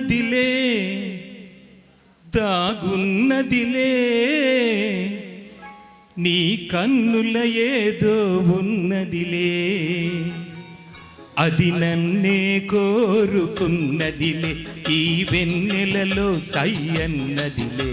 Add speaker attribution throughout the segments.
Speaker 1: దాగున్నదిలే దాగున్నదిలే. నీ కన్నుల ఏదో ఉన్నదిలే అది నన్నే కోరుకున్నదిలే ఈ వెన్నెలలో సయ్యన్నదిలే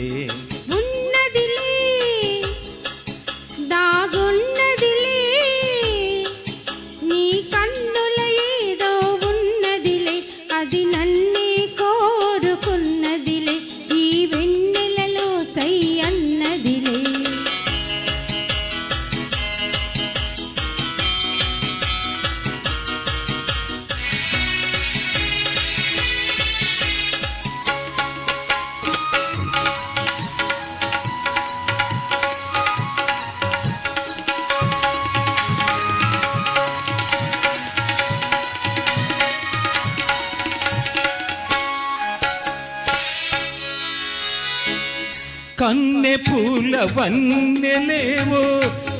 Speaker 2: కన్నె పూల వన్నెలేవో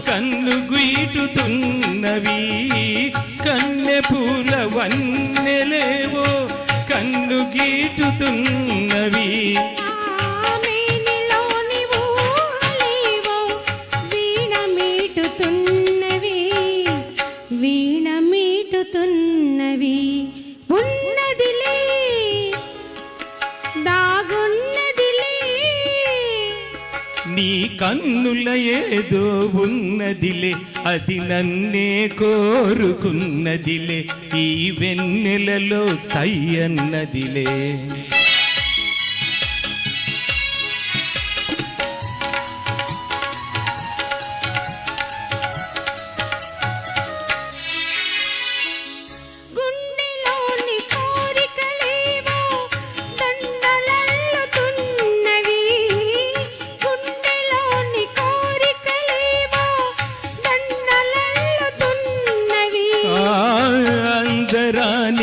Speaker 2: కన్ను గీటుతున్నవి. కన్నె పూల వన్నెలేవో కన్ను గీటుతున్నవి. నీ కన్నుల ఏదో ఉన్నదిలే అది నన్నే కోరుకున్నదిలే ఈ వెన్నెలలో సయ్యన్నదిలే
Speaker 1: గుండెలోని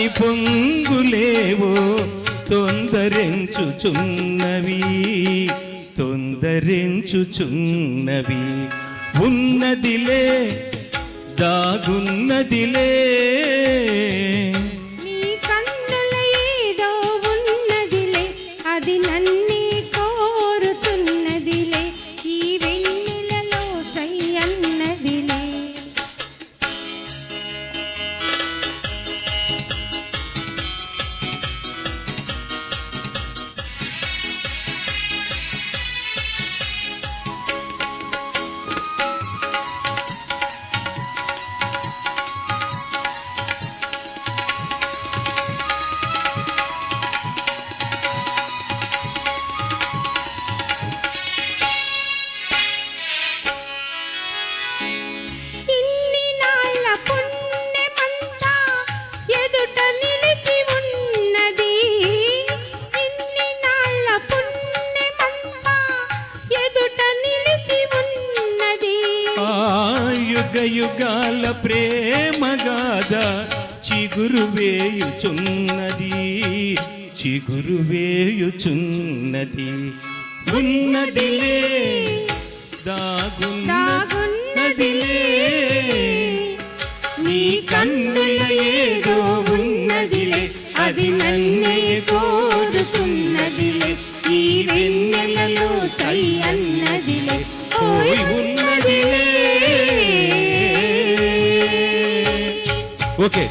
Speaker 2: అందరాని పొంగులేవో తొందరించుచున్నవి తొందరించుచున్నవి. ఉన్నదిలే దాగున్నదిలే యుగయుగాల ప్రేమగాథ చిగురు వేయుచున్నది చిగురు వేయుచున్నది. ఉన్నదిలే దాగున్నదిలే నీ కన్నుల ఏదో ఉన్నదిలే అది నన్నే కోరుతున్నదిలే. ఈ వెన్నెలలో సై అన్నదిలే ఉన్నదిలే ఓకే